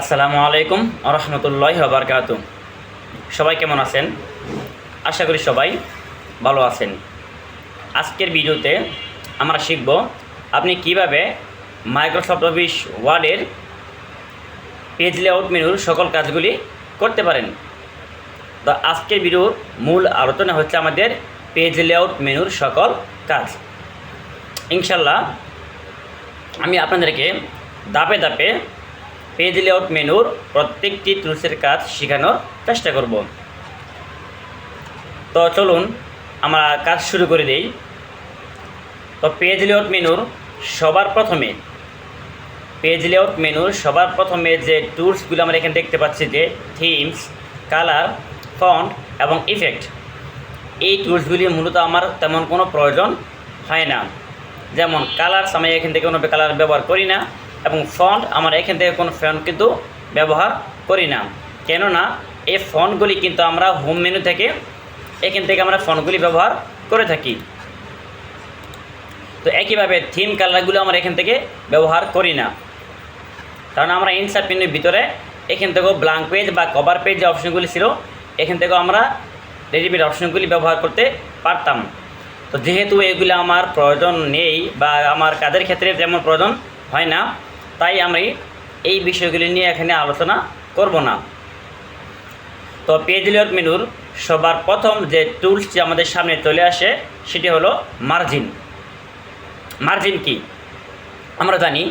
আসসালামু আলাইকুম রহমতুল্লাহ বারকাত সবাই কেমন আছেন? আশা করি সবাই ভালো আছেন। আজকের ভিডিওতে আমরা শিখব আপনি কীভাবে মাইক্রোসফট অফিস ওয়ার্ডের পেজ লেআউট মেনুর সকল কাজগুলি করতে পারেন। তো আজকের ভিডিওর মূল আলোচনা হচ্ছে আমাদের পেজ লেআউট মেনুর সকল কাজ। ইনশাল্লাহ আমি আপনাদেরকে ধাপে ধাপে পেজ লেআউট মেনুর প্রত্যেকটি টুলসের কাজ শেখানোর চেষ্টা করব। তো চলুন, আমরা কাজ শুরু করে দেই। তো পেজ লেআউট মেনুর সবার প্রথমে, পেজ লেআউট মেনুর সবার প্রথমে যে টুলসগুলো আমরা এখানে দেখতে পাচ্ছি যে থিমস, কালার, ফন্ট এবং ইফেক্ট, এই টুলসগুলি মূলত আমার তেমন কোনো প্রয়োজন হয় না। যেমন কালারস, আমি এখান থেকে কোনো কালার ব্যবহার করি না। ফন্ট আমরা এখান থেকে কোনো ফন্ট কিন্তু ব্যবহার করি না। কেননা, এই ফন্টগুলি কিন্তু আমরা হোম মেনু থেকে এখান থেকে আমরা ফন্টগুলি ব্যবহার করে থাকি। তো একইভাবে থিম কালারগুলো আমরা এখান থেকে ব্যবহার করি না। কারণ আমরা ইনসার্ট মেনুর ভিতরে এখান থেকেও ব্ল্যাঙ্ক পেজ বা কভার পেজ যে অপশনগুলি ছিল, এখান থেকেও আমরা রেডিমেড অপশনগুলি ব্যবহার করতে পারতাম। তো যেহেতু এগুলো আমার প্রয়োজন নেই বা আমার কাজের ক্ষেত্রে তেমন প্রয়োজন হয় না তাই আমি এই বিষয়গুলি নিয়ে এখানে আলোচনা করব না। তো পেজ লেআউট মেনুর, সবার প্রথম যে টুলসটি আমাদের সামনে চলে আসে, সেটি হলো মার্জিন মার্জিন কি? আমরা জানি,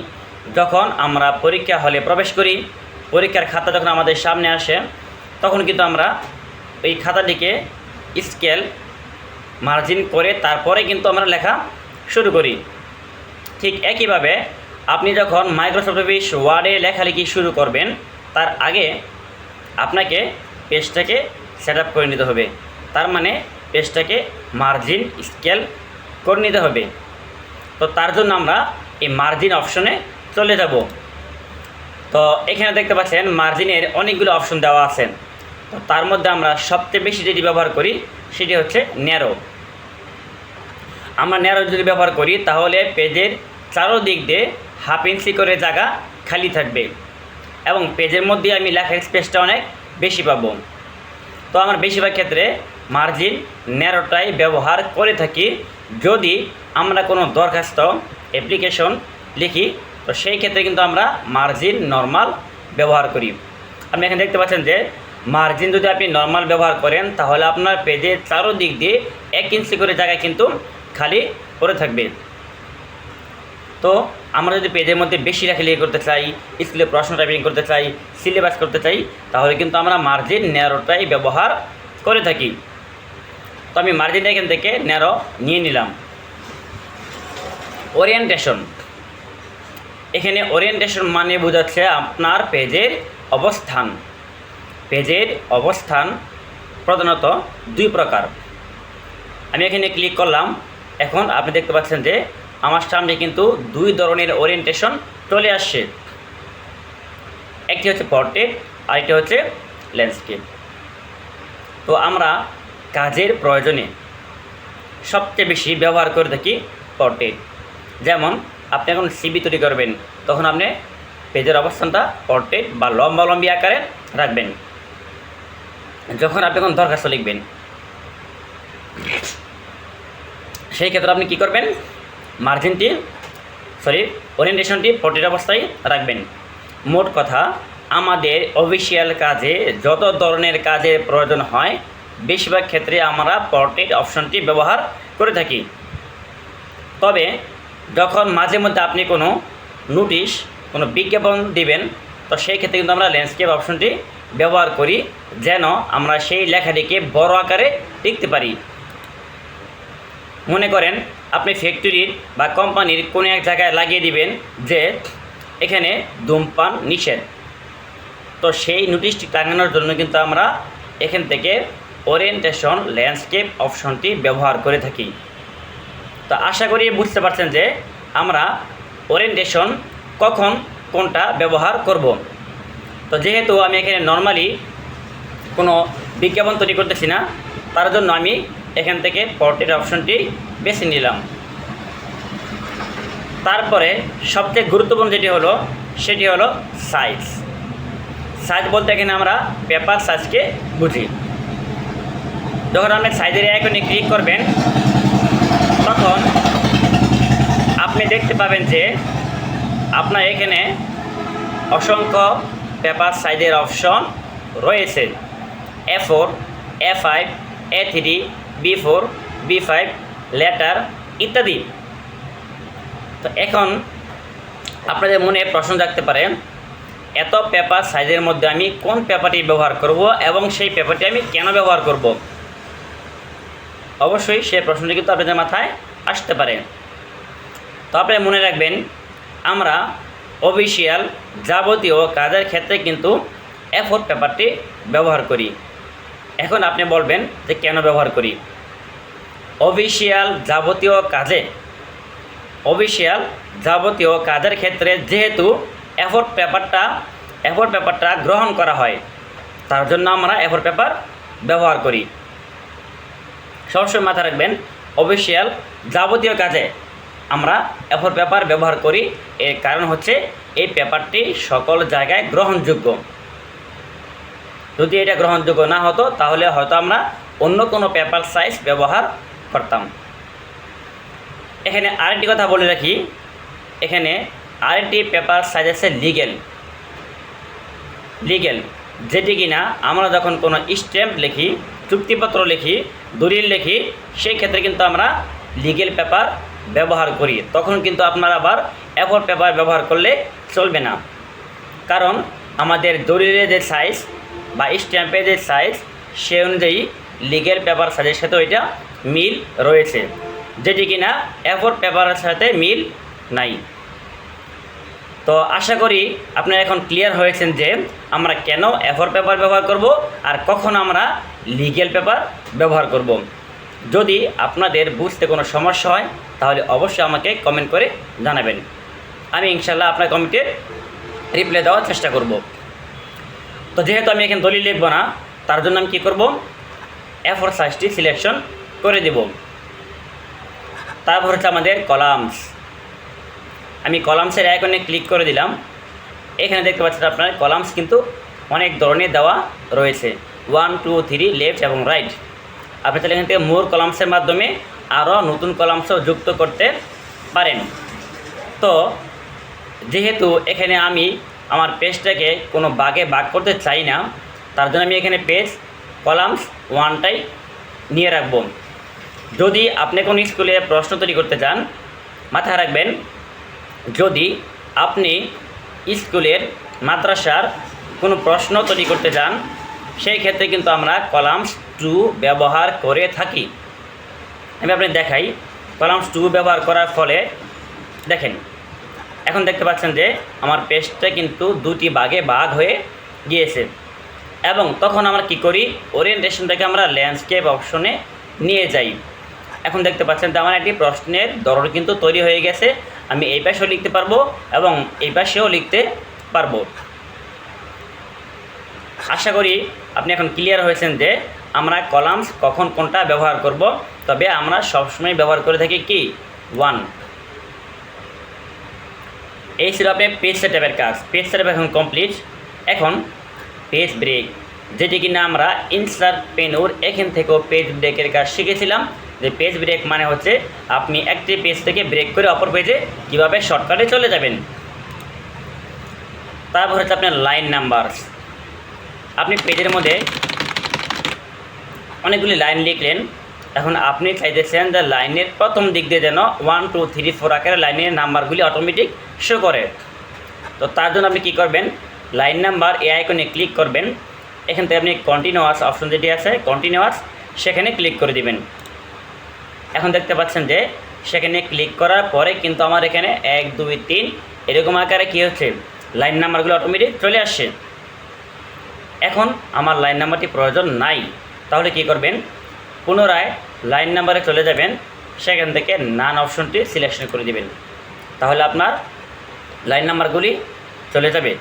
যখন আমরা পরীক্ষা হলে প্রবেশ করি, পরীক্ষার খাতা যখন আমাদের সামনে আসে, তখন কিন্তু আমরা এই খাতাটিকে স্কেল মার্জিন করে তারপরে কিন্তু আমরা লেখা শুরু করি। ঠিক একইভাবে আপনি যখন মাইক্রোসফট অফিস ওয়ার্ডে লেখালেখি শুরু করবেন, তার আগে আপনাকে পেজটাকে সেট আপ করে নিতে হবে। তার মানে পেজটাকে মার্জিন স্কেল করে নিতে হবে। তো তার জন্য আমরা এই মার্জিন অপশনে চলে যাব। তো এখানে দেখতে পাচ্ছেন মার্জিনের অনেকগুলো অপশন দেওয়া আছে। তো তার মধ্যে আমরা সবচেয়ে বেশি যেটি ব্যবহার করি, সেটি হচ্ছে ন্যারো আমরা ন্যারো যদি ব্যবহার করি, তাহলে পেজের চারোদিক দিয়ে হাফ ইঞ্চি করে জায়গা খালি থাকবে। এবং পেজের মধ্যে আমি লেখার স্পেসটা অনেক বেশি পাবো। তো আমার বেশিরভাগ ক্ষেত্রে মার্জিন ন্যারোটাই ব্যবহার করে থাকি। যদি আমরা কোনো দরখাস্ত অ্যাপ্লিকেশন লিখি, তো সেই ক্ষেত্রে কিন্তু আমরা মার্জিন নর্মাল ব্যবহার করি। আপনি এখানে দেখতে পাচ্ছেন যে মার্জিন যদি আপনি নর্মাল ব্যবহার করেন, তাহলে আপনার পেজের চারোদিক দিয়ে এক ইঞ্চি করে জায়গা কিন্তু খালি পড়ে থাকবে। তো আমরা যদি পেজের মধ্যে বেশি লেখালেখি করতে চাই স্কুলে প্রশ্ন টাইপিং করতে চাই সিলেবাস করতে চাই, তাহলে কিন্তু আমরা মার্জিন ন্যারোটাই ব্যবহার করে থাকি। তো আমি মার্জিনটা এখান থেকে ন্যারো নিয়ে নিলাম। ওরিয়েন্টেশন এখানে ওরিয়েন্টেশন মানে বোঝাচ্ছে আপনার পেজের অবস্থান। পেজের অবস্থান প্রধানত দুই প্রকার। আমি এখানে ক্লিক করলাম। এখন আপনি দেখতে পাচ্ছেন যে আমার সামনে কিন্তু দুই ধরনের ওরিয়েন্টেশন চলে আসছে। একটি হচ্ছে পর্ট্রেট আর একটি হচ্ছে ল্যান্ডস্কেপ তো আমরা কাজের প্রয়োজনে সবচেয়ে বেশি ব্যবহার করে থাকি পর্ট্রেট যেমন, আপনি এখন সিবি তৈরি করবেন, তখন আপনি পেজের অবস্থানটা পর্ট্রেট বা লম্বা লম্বি আকারে রাখবেন। যখন আপনি এখন দরখাস্ত লিখবেন, সেই ক্ষেত্রে আপনি কী করবেন? মার্জিনটি সরি ওরিয়েন্টেশনটি পোর্ট্রেট অবস্থায় রাখবেন। মোট কথা, আমাদের অফিসিয়াল কাজে যত ধরনের কাজের প্রয়োজন হয়, বেশিরভাগ ক্ষেত্রে আমরা পোর্ট্রেট অপশনটি ব্যবহার করে থাকি। তবে, যখন মাঝে মধ্যে আপনি কোনো নোটিশ কোনো বিজ্ঞাপন দিবেন, তো সেই ক্ষেত্রে কিন্তু আমরা ল্যান্ডস্কেপ অপশনটি ব্যবহার করি, যেন আমরা সেই লেখাটিকে বড় আকারে লিখতে পারি। মনে করেন আপনি ফ্যাক্টরির বা কোম্পানির কোনো এক জায়গায় লাগিয়ে দিবেন যে এখানে ধূমপান নিষেধ। তো সেই নোটিশটি টাঙানোর জন্য কিন্তু আমরা এখান থেকে ওরিয়েন্টেশন ল্যান্ডস্কেপ অপশনটি ব্যবহার করে থাকি। তো আশা করি বুঝতে পারছেন যে আমরা ওরিয়েন্টেশন কখন কোনটা ব্যবহার করব। তো যেহেতু আমি এখানে নর্মালি কোনো বিজ্ঞাপন তৈরি করতেছি না, তার জন্য আমি এখান থেকে পোর্ট্রেট অপশনটি বেছে নিলাম। তারপরে সবচেয়ে গুরুত্বপূর্ণ যেটি হলো, সেটি হলো সাইজ সাইজ বলতে এখানে আমরা পেপার সাইজকে বুঝি। যখন আপনি সাইজের আইকনে ক্লিক করবেন, তখন আপনি দেখতে পাবেন যে আপনার এখানে অসংখ্য পেপার সাইজের অপশন রয়েছে। A four A five A three B four B five letter ইত্যাদি। তো এখন আপনাদের মনে প্রশ্ন থাকতে পারে, এত পেপার সাইজের মধ্যে আমি কোন পেপারটি ব্যবহার করব এবং সেই পেপারটি আমি কেন ব্যবহার করব? অবশ্যই সেই প্রশ্নটি কিন্তু আপনাদের মাথায় আসতে পারে। তো আপনি মনে রাখবেন, আমরা অফিসিয়াল যাবতীয় কাজের ক্ষেত্রে কিন্তু এফোর পেপারটি ব্যবহার করি। এখন আপনি বলবেন যে কেন ব্যবহার করি? অফিসিয়াল যাবতীয় কাজে, অফিসিয়াল যাবতীয় কাজের ক্ষেত্রে যেহেতু এফোর্ট পেপারটা এফোর্ট পেপারটা গ্রহণ করা হয়, তার জন্য আমরা এফোর্ট পেপার ব্যবহার করি। সবসময় মাথায় রাখবেন, অফিসিয়াল যাবতীয় কাজে আমরা এফোর পেপার ব্যবহার করি, এর কারণ হচ্ছে এই পেপারটি সকল জায়গায় গ্রহণযোগ্য। যদি এটা গ্রহণযোগ্য না হতো, তাহলে হয়তো আমরা অন্য কোনো পেপার সাইজ ব্যবহার করতাম। এখানে আরেকটি কথা বলে রাখি। এখানে আরেকটি পেপার সাইজ আছে লিগেল লিগেল যেটি কিনা আমরা যখন কোনো স্ট্যাম্প লিখি, চুক্তিপত্র লিখি, দলিল লিখি, সেই ক্ষেত্রে কিন্তু আমরা লিগেল পেপার ব্যবহার করি। তখন কিন্তু আপনারা আবার এফোর পেপার ব্যবহার করলে চলবে না। কারণ আমাদের দলিলের যে সাইজ বা স্ট্যাম্পের যে সাইজ সে অনুযায়ী লিগেল পেপার সাইজের সাথে ওইটা মিল রয়েছে, যেটি কিনা এফোর পেপারের সাথে মিল নাই। তো আশা করি আপনারা এখন ক্লিয়ার হয়েছেন যে আমরা কেন এফোর পেপার ব্যবহার করব আর কখন আমরা লিগেল পেপার ব্যবহার করব। যদি আপনাদের বুঝতে কোনো সমস্যা হয়, তাহলে অবশ্যই আমাকে কমেন্ট করে জানাবেন। আমি ইনশাল্লাহ আপনার কমেন্টের রিপ্লাই দেওয়ার চেষ্টা করব। তো যেহেতু আমি এখানে দলিল লিখব না, তার জন্য আমি কী করব? এফোর সাইজটি সিলেকশন করে দেব। তারপর হচ্ছে আমাদের কলামস আমি কলামসের আইকনে ক্লিক করে দিলাম। এখানে দেখতে পাচ্ছেন আপনার কলামস কিন্তু অনেক ধরনের দেওয়া রয়েছে। ওয়ান টু থ্রি লেফট এবং রাইট আপনি তাহলে এখান থেকে মোর কলামসের মাধ্যমে আরও নতুন কলামসও যুক্ত করতে পারেন। তো, যেহেতু এখানে আমি আমার পেজটাকে কোনো বাগে বাগ করতে চাই না। তার জন্য আমি এখানে পেজ কলামস ওয়ানটাই নিয়ে রাখব। যদি আপনি কোনো স্কুলে প্রশ্ন তৈরি করতে চান, মাথায় রাখবেন, যদি আপনি স্কুলের মাদ্রাসার কোনো প্রশ্ন তৈরি করতে চান, সেই ক্ষেত্রে কিন্তু আমরা কলামস টু ব্যবহার করে থাকি। আমি আপনি দেখাই। কলামস টু ব্যবহার করার ফলে, দেখেন এখন দেখতে পাচ্ছেন যে আমার পেজটা কিন্তু দুটি ভাগে ভাগ হয়ে গিয়েছে। এবং তখন আমরা কি করি? ওরিয়েন্টেশনটাকে আমরা ল্যান্ডস্কেপ অপশনে নিয়ে যাই। এখন দেখতে পাচ্ছেন যে আমার একটি প্রশ্নের দরর কিন্তু তৈরি হয়ে গেছে। আমি এই পাশেও লিখতে পারব এবং এই পাশেও লিখতে পারব। আশা করি আপনি এখন ক্লিয়ার হয়েছেন যে আমরা কলামস কখন কোনটা ব্যবহার করব? তবে আমরা সবসময় ব্যবহার করে থাকি কি? ওয়ান এই ছিল আপনি পেজ সেটআপের কাজ। পেজ সেটআপ এখন কমপ্লিট এখন পেজ ব্রেক যেটি কিনা আমরা ইনসার্ট পেনুর এখান থেকেও পেজ ব্রেকের কাজ শিখেছিলাম। যে পেজ ব্রেক মানে হচ্ছে আপনি একটি পেজ থেকে ব্রেক করে অপর পেজে কীভাবে শর্টকাটে চলে যাবেন। তারপর হচ্ছে আপনার লাইন নাম্বার আপনি পেজের মধ্যে অনেকগুলি লাইন লিখলেন। এখন আপনি চাইতেছেন যে লাইনের প্রথম দিক দিয়ে যেন ওয়ান টু থ্রি ফোর আকারে লাইনের নাম্বারগুলি অটোমেটিক শো করে। তো তার জন্য আপনি কী করবেন? লাইন নাম্বার এ আইকনে ক্লিক করবেন। এখান থেকে আপনি কন্টিনিউয়াস অপশন যেটি আছে কন্টিনিউয়াস সেখানে ক্লিক করে দিবেন। এখন দেখতে পাচ্ছেন যে সেখানে ক্লিক করার পরে কিন্তু আমার এখানে এক, দুই, তিন এরকম আকারে কী হচ্ছে? লাইন নাম্বারগুলো অটোমেটিক চলে আসছে। এখন আমার লাইন নাম্বারটি প্রয়োজন নাই। তাহলে কি করবেন? পুনরায় লাইন নাম্বারে চলে যাবেন। সেখান থেকে নান অপশনটি সিলেকশন করে দিবেন। তাহলে আপনার লাইন নাম্বারগুলি চলে যাবে।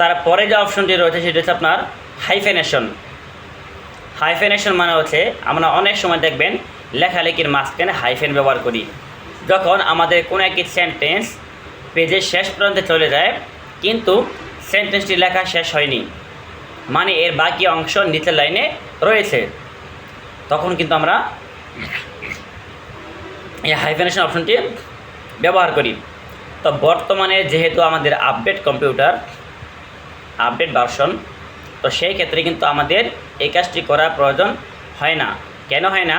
তারপরে যে অপশনটি রয়েছে সেটা হচ্ছে আপনার হাইফেনেশন হাইফেনেশন মানে হচ্ছে আমরা অনেক সময় দেখবেন লেখালেখির মাঝখানে হাইফেন ব্যবহার করি। যখন আমাদের কোনো একটি সেন্টেন্স পেজের শেষ প্রান্তে চলে যায়, কিন্তু সেন্টেন্সটি লেখা শেষ হয়নি। মানে এর বাকি অংশ নিচের লাইনে রয়েছে। তখন কিন্তু আমরা এই হাইফেনেশন অপশনটি ব্যবহার করি। তো বর্তমানে যেহেতু আমাদের আপডেট কম্পিউটার আপডেট ভার্সন তো সেই ক্ষেত্রে কিন্তু আমাদের এই কাজটি করার প্রয়োজন হয় না। কেন হয় না?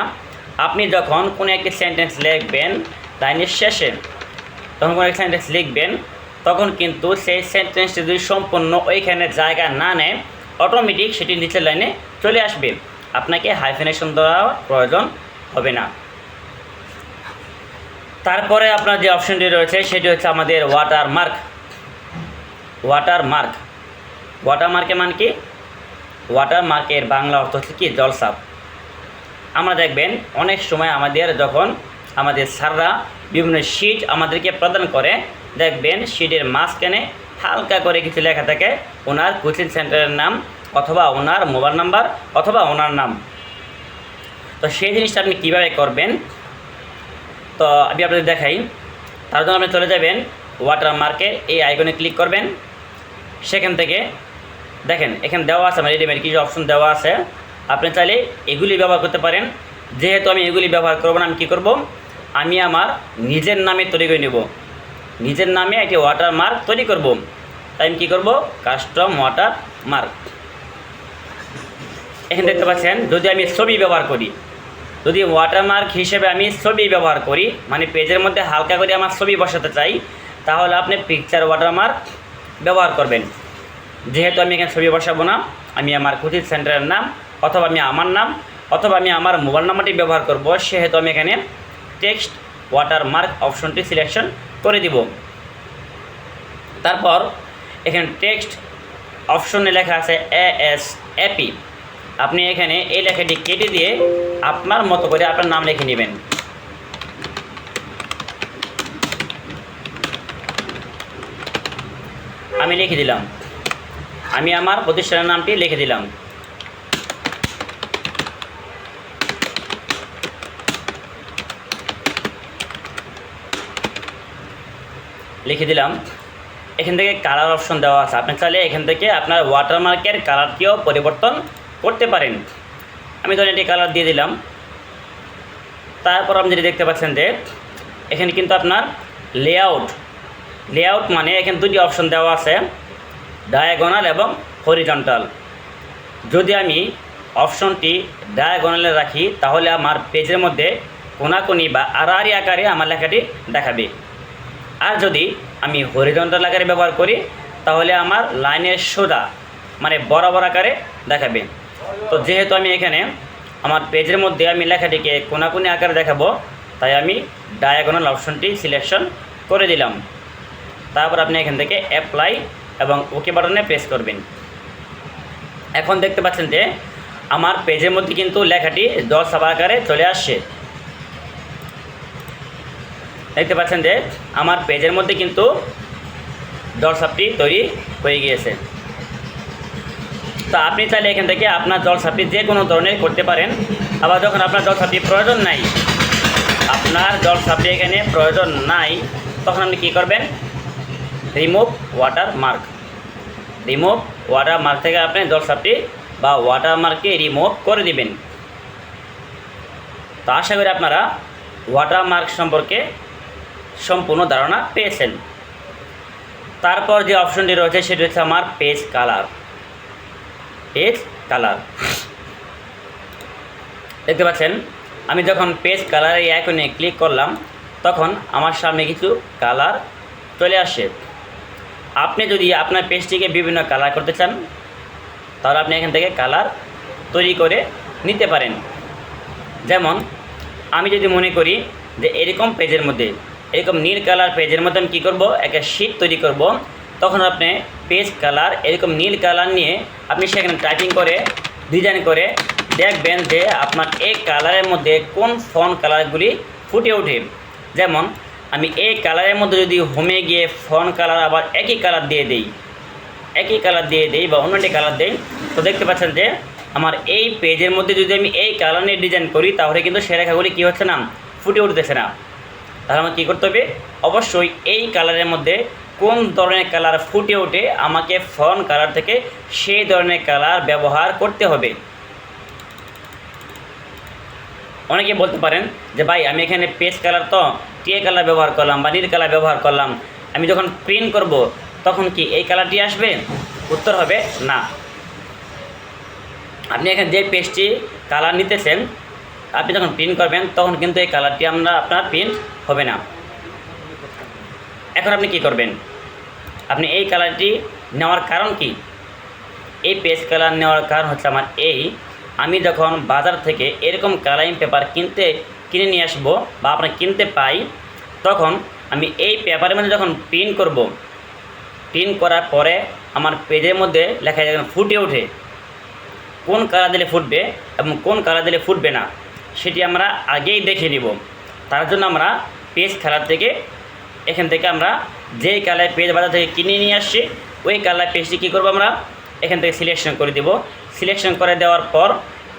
আপনি যখন কোনো একটি সেন্টেন্স লিখবেন লাইনের শেষে তখন কোনো একটি সেন্টেন্স লিখবেন, তখন কিন্তু সেই সেন্টেন্সটি যদি সম্পূর্ণ ওইখানে জায়গা না নেয় অটোমেটিক সেটি নিচের লাইনে চলে আসবে। আপনাকে হাইফেনেশন দেওয়ার প্রয়োজন হবে না। তারপরে আপনার যে অপশনটি রয়েছে, সেটি হচ্ছে আমাদের ওয়াটার মার্ক ওয়াটার মার্ক ওয়াটার মার্কের মান কি? ওয়াটার মার্কের বাংলা অর্থ হচ্ছে কি? জলসাপ। আমরা দেখবেন, অনেক সময় আমাদের যখন আমাদের সাররা বিভিন্ন শিট আমাদেরকে প্রদান করে, দেখবেন শিটের মাঝখানে হালকা করে কিছু লেখা থাকে। ওনার কোচিং সেন্টারের নাম অথবা ওনার মোবাইল নাম্বার অথবা ওনার নাম। তো সেই জিনিসটা আপনি কীভাবে করবেন? তো আমি আপনাদের দেখাই। তার জন্য আপনি চলে যাবেন ওয়াটার মার্কের এই আইকনে ক্লিক করবেন। সেখান থেকে দেখেন, এখানে দেওয়া আছে, আমার রেডিমেড কিছু অপশন দেওয়া আছে। আপনি চাইলে এগুলি ব্যবহার করতে পারেন। যেহেতু আমি এগুলি ব্যবহার করব না, আমি কী করব? আমি আমার নিজের নামে তৈরি করে নেব। নিজের নামে একটি ওয়াটার মার্ক তৈরি করব। তাই আমি কী করব? কাস্টম ওয়াটার মার্ক এখানে দেখতে পাচ্ছেন, যদি আমি ছবি ব্যবহার করি, যদি ওয়াটারমার্ক হিসেবে আমি ছবি ব্যবহার করি মানে পেজের মধ্যে হালকা করে আমার ছবি বসাতে চাই, তাহলে আপনি পিকচার ওয়াটারমার্ক ব্যবহার করবেন। যেহেতু আমি এখানে ছবি বসাবো না, আমি আমার কোচিং সেন্টারের নাম, অথবা আমি আমার নাম, অথবা আমি আমার মোবাইল নাম্বারটি ব্যবহার করব, সেহেতু আমি এখানে টেক্সট ওয়াটারমার্ক অপশনটি সিলেকশন করে দিব। তারপর এখানে টেক্সট অপশনে লেখা আছে এ এস এপি আপনি এখানে এই লেখাটি কেটে দিয়ে আপনার মতো করে আপনার নাম লিখে নেবেন। আমি লিখে দিলাম। আমি আমার প্রতিষ্ঠানের নামটি লিখে দিলাম। লিখে দিলাম। এখান থেকে কালার অপশন দেওয়া আছে। আপনি চাইলে এখান থেকে আপনার ওয়াটারমার্কের কালারটিও পরিবর্তন করতে পারেন। আমি ধরেন এটি কালার দিয়ে দিলাম। তারপর আপনি যেটি দেখতে পাচ্ছেন যে এখানে কিন্তু আপনার লেআউট লেআউট মানে এখানে দুটি অপশন দেওয়া আছে ডায়াগোনাল এবং হরিজন্টাল যদি আমি অপশনটি ডায়াগোনালে রাখি, তাহলে আমার পেজের মধ্যে কোনাকুনি বা আড়াআড়ি আকারে আমার লেখাটি দেখাবে। আর যদি আমি হরিজন্টাল আকারে ব্যবহার করি, তাহলে আমার লাইনের সোজা মানে বরাবর আকারে দেখাবে। তো যেহেতু আমি এখানে আমার পেজের মধ্যে আমি লেখাটিকে কোনাকুনি আকারে দেখাবো, তাই আমি ডায়াগোনাল অপশনটি সিলেকশন করে দিলাম। তারপর আপনি এখান থেকে অ্যাপ্লাই এবং ওকে বাটনে প্রেস করবেন। এখন দেখতে পাচ্ছেন যে আমার পেজের মধ্যে কিন্তু লেখাটি দশ আকারে চলে আসছে। দেখতে পাচ্ছেন যে আমার পেজের মধ্যে কিন্তু জলসাপটি তৈরি হয়ে গিয়েছে। তো আপনি চাইলে এখান থেকে আপনার জলসাপটি যে কোনো ধরনের করতে পারেন। আবার যখন আপনার জলসাপটি প্রয়োজন নাই, আপনার জলসাপটি এখানে প্রয়োজন নাই, তখন আপনি কী করবেন? Remove watermark remove watermark থেকে আপনি জলসাপটি বা ওয়াটার মার্ককে রিমুভ করে দিবেন। তো আশা করি আপনারা ওয়াটার মার্ক সম্পর্কে সম্পূর্ণ ধারণা পেয়েছেন। তারপর যে অপশনটি রয়েছে, সেটি হচ্ছে আমার পেজ কালার পেজ কালার দেখতে পাচ্ছেন? আমি যখন পেজ কালার এই আইকনে ক্লিক করলাম, তখন আমার সামনে কিছু কালার চলে আসে। আপনি যদি আপনার পেজটিকে বিভিন্ন কালার করতে চান, তাহলে আপনি এখান থেকে কালার তৈরি করে নিতে পারেন। যেমন, আমি যদি মনে করি যে এরকম পেজের মধ্যে, এরকম নীল কালার পেজের মধ্যে আমি কী করব? একটা শীট তৈরি করব। তখন আপনি পেজ কালার, এরকম নীল কালার নিয়ে আপনি সেখানে টাইপিং করে ডিজাইন করে দেখবেন যে আপনার এই কালারের মধ্যে কোন ফন কালারগুলি ফুটে ওঠে। যেমন, আমি এই কালারের মধ্যে যদি হোমে গিয়ে ফন কালার আবার একই কালার দিয়ে দিই, একই কালার দিয়ে দিই বা অন্যটি কালার দিই, তো দেখতে পাচ্ছেন যে আমার এই পেজের মধ্যে যদি আমি এই কালার নিয়ে ডিজাইন করি, তাহলে কিন্তু সে রেখাগুলি কী হচ্ছে না, ফুটে উঠতেছে না। তাহলে আমার কী করতে হবে? অবশ্যই এই কালারের মধ্যে কোন ধরনের কালার ফুটে ওঠে, আমাকে ফ্রন্ট কালার থেকে সেই ধরনের কালার ব্যবহার করতে হবে। অনেকে বলতে পারেন যে, ভাই, আমি এখানে পেস্ট কালার তো টিএ কালার ব্যবহার করলাম বা নীল কালার ব্যবহার করলাম। আমি যখন প্রিন্ট করব, তখন কি এই কালারটি আসবে? উত্তর হবে, না। আপনি এখানে যে পেস্টটি কালার নিতেছেন, আপনি যখন প্রিন্ট করবেন, তখন কিন্তু এই কালারটি আমরা, আপনার প্রিন্ট হবে না। এখন আপনি কি করবেন? আপনি এই কালারটি নেওয়ার কারণ কি? এই পেজ কালার নেওয়ার কারণ হচ্ছে আমার এই, আমি যখন বাজার থেকে এরকম কালারিং পেপার কিনতে, কিনে নিয়ে আসব বা আপনার কিনতে পাই, তখন আমি এই পেপারের মধ্যে যখন প্রিন্ট করব প্রিন্ট করার পরে আমার পেজের মধ্যে লেখা যখন ফুটে ওঠে। কোন কালার দিলে ফুটবে এবং কোন কালার দিলে ফুটবে না, সেটি আমরা আগেই দেখে নিব। তার জন্য আমরা পেজ খেলার থেকে এখান থেকে আমরা যেই কালার পেজ বাজার থেকে কিনে নিয়ে আসছি, ওই কালার পেজটি কী করব আমরা? এখান থেকে সিলেকশন করে দেব। সিলেকশন করে দেওয়ার পর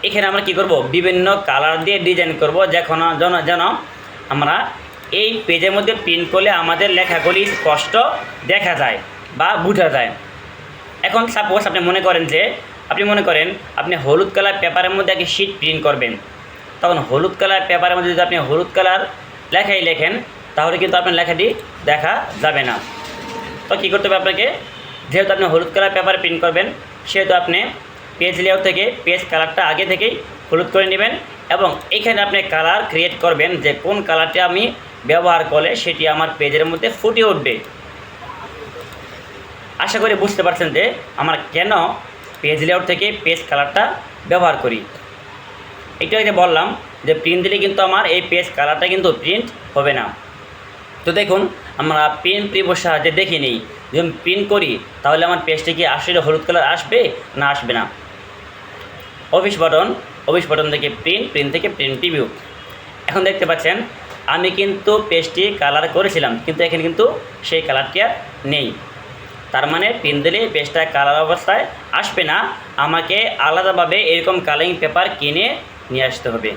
এখানে আমরা কি করব? বিভিন্ন কালার দিয়ে ডিজাইন করব। যখন যেন যেন আমরা এই পেজের মধ্যে প্রিন্ট করলে আমাদের লেখাগুলি স্পষ্ট দেখা যায় বা বোঝা যায়। এখন সাপোজ আপনি মনে করেন যে, আপনি মনে করেন আপনি হলুদ কালার পেপারের মধ্যে একটি শিট প্রিন্ট করবেন। তখন হলুদ কালার পেপারের মধ্যে যদি আপনি হলুদ কালার লেখাই লেখেন তাহলে কিন্তু আপনার লেখাটি দেখা যাবে না। তো কী করতে হবে আপনাকে? যেহেতু আপনি হলুদ কালার পেপারে প্রিন্ট করবেন, সেহেতু আপনি পেজ লেআউট থেকে পেজ কালারটা আগে থেকেই হলুদ করে নেবেন এবং এখানে আপনি কালার ক্রিয়েট করবেন যে কোন কালারটি আমি ব্যবহার করলে সেটি আমার পেজের মধ্যে ফুটে উঠবে। আশা করি বুঝতে পারছেন যে আমরা কেন পেজ লেআউট থেকে পেজ কালারটা ব্যবহার করি। একটু আগে বললাম যে প্রিন্ট দিলে কিন্তু আমার এই পেজ কালারটা কিন্তু প্রিন্ট হবে না। তো দেখুন, আমরা পেন প্রিবোর সাহায্যে দেখে নিই। যদি প্রিন্ট করি, তাহলে আমার পেজটি কি আসলে হলুদ কালার আসবে না আসবে না? অফিস বাটন অফিস বাটন থেকে প্রিন্ট প্রিন্ট থেকে প্রিন্ট প্রিভিউ এখন দেখতে পাচ্ছেন, আমি কিন্তু পেজটি কালার করেছিলাম, কিন্তু এখানে কিন্তু সেই কালারটি আর নেই। তার মানে প্রিন্ট দিলে পেজটা কালার অবস্থায় আসবে না। আমাকে আলাদাভাবে এরকম কালারিং পেপার কিনে নিয়ে আসতে হবে।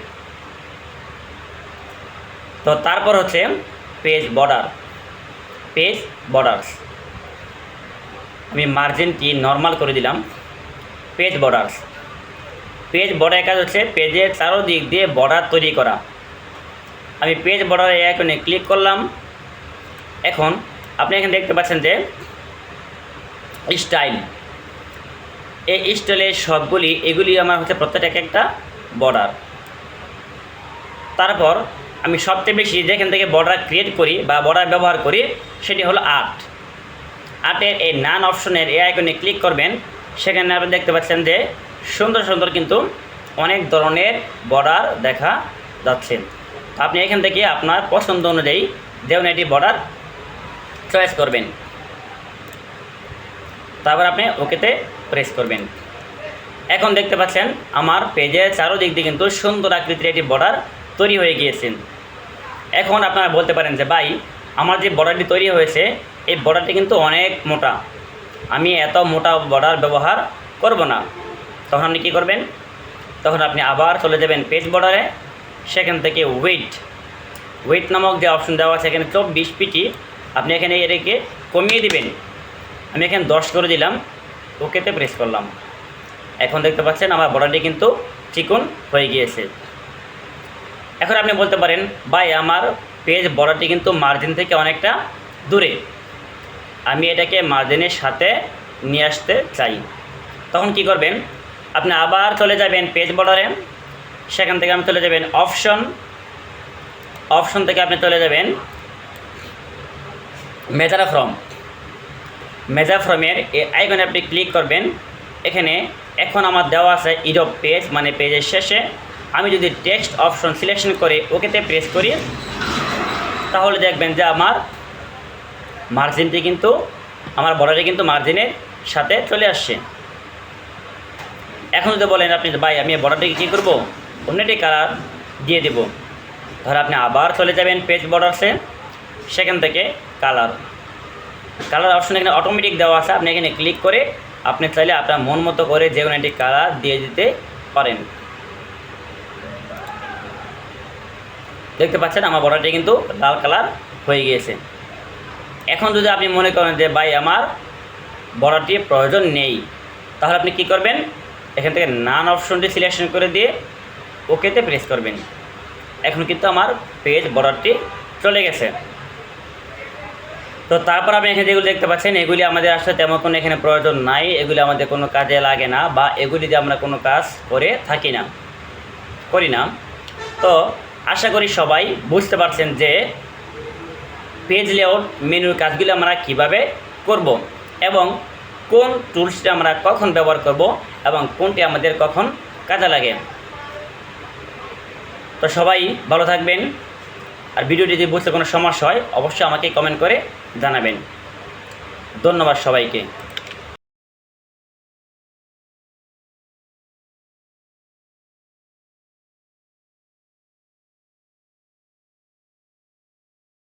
তো তারপর হচ্ছে পেজ বর্ডার, পেজ বর্ডার্স। আমি মার্জিনটি নর্মাল করে দিলাম, পেজ বর্ডার্স। পেজ বর্ডার কাজ হচ্ছে পেজের চারোদিক দিয়ে বর্ডার তৈরি করা। আমি পেজ বর্ডারে এখানে ক্লিক করলাম। এখন আপনি এখানে দেখতে পাচ্ছেন যে স্টাইল এই স্টাইলের সবগুলি, এগুলি আমার হচ্ছে প্রত্যেকটা এক একটা বর্ডার। তারপর আমি সবচেয়ে বেশি যেখান থেকে বর্ডার ক্রিয়েট করি বা বর্ডার ব্যবহার করি, সেটি হলো আর্ট আর্টের এই নান অপশনের এ আইকনে ক্লিক করবেন, সেখানে আপনি দেখতে পাচ্ছেন যে সুন্দর সুন্দর কিন্তু অনেক ধরনের বর্ডার দেখা যাচ্ছে। আপনি এখান থেকে আপনার পছন্দ অনুযায়ী যেমন এটি বর্ডার চয়েস করবেন। তারপর আপনি ওকেতে প্রেস করবেন। এখন দেখতে পাচ্ছেন আমার পেজের চারোদিক দিয়ে কিন্তু সুন্দর আকৃতির একটি বর্ডার তৈরি হয়ে গিয়েছেন এখন আপনারা বলতে পারেন যে, ভাই, আমার যে বর্ডারটি তৈরি হয়েছে, এই বর্ডারটি কিন্তু অনেক মোটা। আমি এত মোটা বর্ডার ব্যবহার করব না। তখন আপনি কী করবেন? তখন আপনি আবার চলে যাবেন পেজ বর্ডারে সেখান থেকে ওয়েট ওয়েট নামক যে অপশন দেওয়া আছে, এখানে চব্বিশ পিটি আপনি এখানে এটাকে কমিয়ে দিবেন। আমি এখানে দশ করে দিলাম ওকেতে প্রেস করলাম। এখন দেখতে পাচ্ছেন আমার বর্ডারটি কিন্তু চিকন হয়ে গিয়েছে। এখন আপনি বলতে পারেন, ভাই, আমার পেজ বর্ডারটি কিন্তু মার্জিন থেকে অনেকটা দূরে। আমি এটাকে মার্জিনের সাথে নিয়ে আসতে চাই। তখন কি করবেন? আপনি আবার চলে যাবেন পেজ বর্ডারে সেখান থেকে আপনি চলে যাবেন অপশন অপশন থেকে আপনি চলে যাবেন মেজারা ফ্রম মেজা ফ্রমের এই আইকনে আপনি ক্লিক করবেন। এখানে এখন আমার দেওয়া আছে অফ পেজ মানে পেজের শেষে। আমি যদি টেক্সট অপশন সিলেকশন করে ওকেতে প্রেস করি, তাহলে দেখবেন যে আমার মার্জিনটি কিন্তু, আমার বর্ডারটি কিন্তু মার্জিনের সাথে চলে আসছে। এখন যদি বলেন আপনি ভাই, আমি বর্ডারটিকে কী করব? অন্যটি কালার দিয়ে দেব। ধর আপনি আবার চলে যাবেন পেজ বর্ডারসে সেখান থেকে কালার কালার অপশন এখানে অটোমেটিক দেওয়া আছে। আপনি এখানে ক্লিক করে আপনি চাইলে আপনার মন মতো করে যে কোনো একটি কালার দিয়ে দিতে পারেন। দেখতে পাচ্ছেন, আমার বর্ডারটি কিন্তু লাল কালার হয়ে গিয়েছে। এখন যদি আপনি মনে করেন যে, ভাই, আমার বর্ডারটি প্রয়োজন নেই, তাহলে আপনি কি করবেন? এখান থেকে নান অপশনটি সিলেকশন করে দিয়ে ওকেতে প্রেস করবেন। এখন কিন্তু আমার পেজ বর্ডারটি চলে গেছে। তো তারপর আপনি এখানে যেগুলো দেখতে পাচ্ছেন, এগুলি আমাদের আসলে তেমন কোনো এখানে প্রয়োজন নাই। এগুলি আমাদের কোনো কাজে লাগে না বা এগুলি দিয়ে আমরা কোনো কাজ করে থাকি না, করি না। তো আশা করি সবাই বুঝতে পারছেন যে পেজ লেআউট মেনুর কাজগুলি আমরা কীভাবে করব এবং কোন টুলসটা আমরা কখন ব্যবহার করব এবং কোনটি আমাদের কখন কাজে লাগে। তো সবাই ভালো থাকবেন। আর ভিডিওটি যদি বুঝতে কোনো সমস্যা হয়, অবশ্যই আমাকে কমেন্ট করে জানাবেন। ধন্যবাদ সবাইকে।